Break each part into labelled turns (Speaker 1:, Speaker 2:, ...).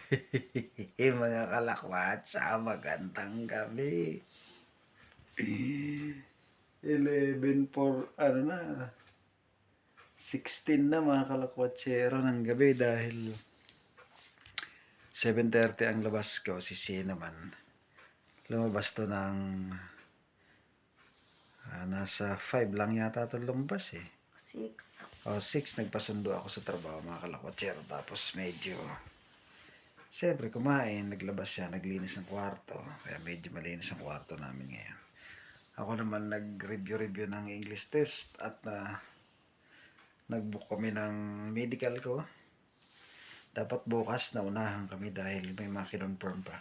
Speaker 1: mga kalakwat sa magandang gabi. 11 for ano na 16 na mga kalakwatsero ng gabi dahil 7.30 ang labas ko si C naman lumabas to ng ah, nasa 5 lang yata ito lumabas eh
Speaker 2: Six.
Speaker 1: o 6 nagpasundo ako sa trabaho mga kalakwatsero tapos medyo Siyempre, kumain, naglabas siya, naglinis ng kwarto. Kaya medyo malinis ang kwarto namin ngayon. Ako naman nag-review-review ng English test at na nag-book kami ng medical ko. Dapat bukas naunahan kami dahil may mga kinonfirm pa.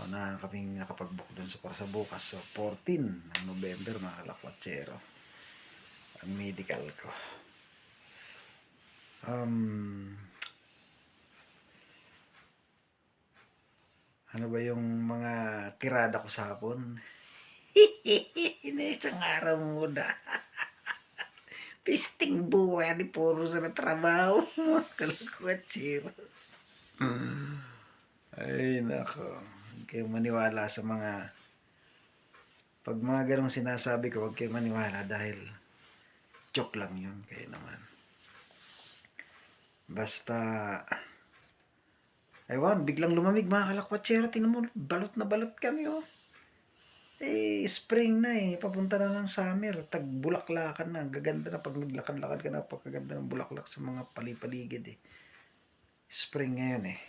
Speaker 1: Naunahan kaming nakapag-book dun sa para sa bukas. So, 14 ng November, mga kalakwatsero. Ang medical ko. Um, ano ba yung mga tirada ko sa hapon? Hindi isang araw muna. Pisting buhay ni puro sa trabaho. Kalakwatsiro. Ay, nako. Huwag kayong maniwala sa mga... Pag mga ganong sinasabi ko, huwag kayong maniwala dahil joke lang yun. Kayo naman. Basta... Ewan, biglang lumamig mga kalakwatsero. Tingnan mo, balot na balot kami, oh. Eh, spring na eh. Papunta na ng summer. Tagbulaklakan na. Ang Gaganda na pag naglakad-lakad ka na. Pagkaganda ng bulaklak sa mga palipaligid eh. Spring ngayon eh.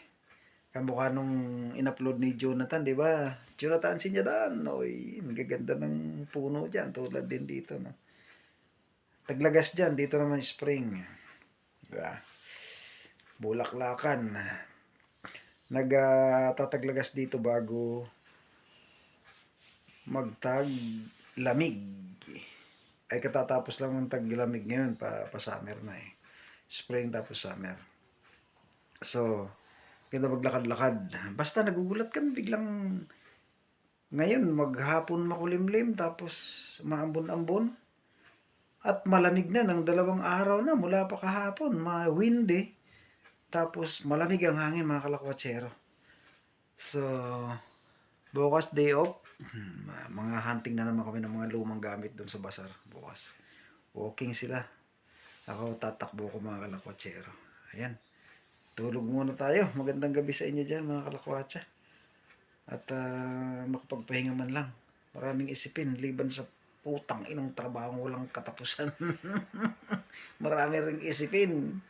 Speaker 1: Kamukha nung in-upload ni Jonathan, di ba? Jonathan Sinyadan. Oy, ang gaganda ng puno dyan. Tulad din dito, no? Taglagas dyan. Dito naman spring. Di ba? Bulaklakan nagtataglagas dito bago magtag lamig. Ay katatapos lang ng taglamig ngayon pa, pa summer na eh. Spring tapos summer. So, ganda maglakad-lakad. Basta nagugulat kami biglang ngayon maghapon makulimlim tapos maambon-ambon. At malamig na ng dalawang araw na mula pa kahapon, ma-windy. Tapos malamig ang hangin mga kalakwatsero. So, bukas day off. Hmm, Mga hunting na naman kami ng mga lumang gamit doon sa basar bukas. Walking sila. Ako tatakbo ko mga kalakwatsero. Ayan. Tulog muna tayo. Magandang gabi sa inyo dyan mga kalakwatsa. At ah, makapagpahinga man lang. Maraming isipin. Liban sa putang inang trabaho walang katapusan. Marami ring isipin.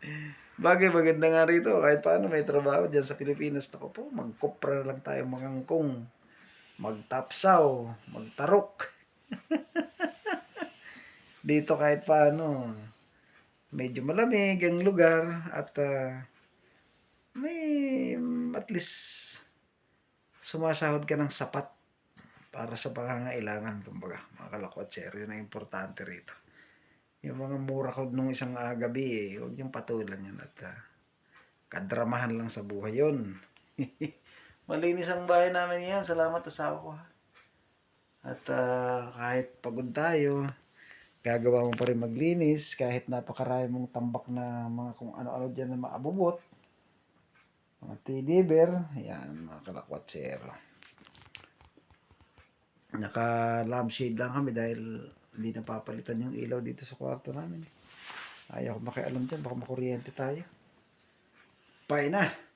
Speaker 1: Bagay maganda nga rito. Kahit paano may trabaho dyan sa Pilipinas. Ako po, magkopra lang tayo mangangkong. Magtapsaw. Magtarok. dito kahit paano. Medyo malamig ang lugar. At ah, may at least sumasahod ka ng sapat para sa pangangailangan. Kumbaga, mga kalakwatsero. Yun ang importante rito yung mga mura ko nung isang ah, gabi eh, huwag yung patulan yan at ah, kadramahan lang sa buhay yun. Malinis ang bahay namin yan. Salamat asawa ko. At ah, kahit pagod tayo, gagawa mo pa rin maglinis kahit napakarami mong tambak na mga kung ano-ano dyan na maabubot. Mga bear, yan, mga kalakwatsero. Naka lampshade lang kami dahil hindi napapalitan yung ilaw dito sa kwarto namin. Ayaw ko makialam dyan, baka makuryente tayo. Bye na!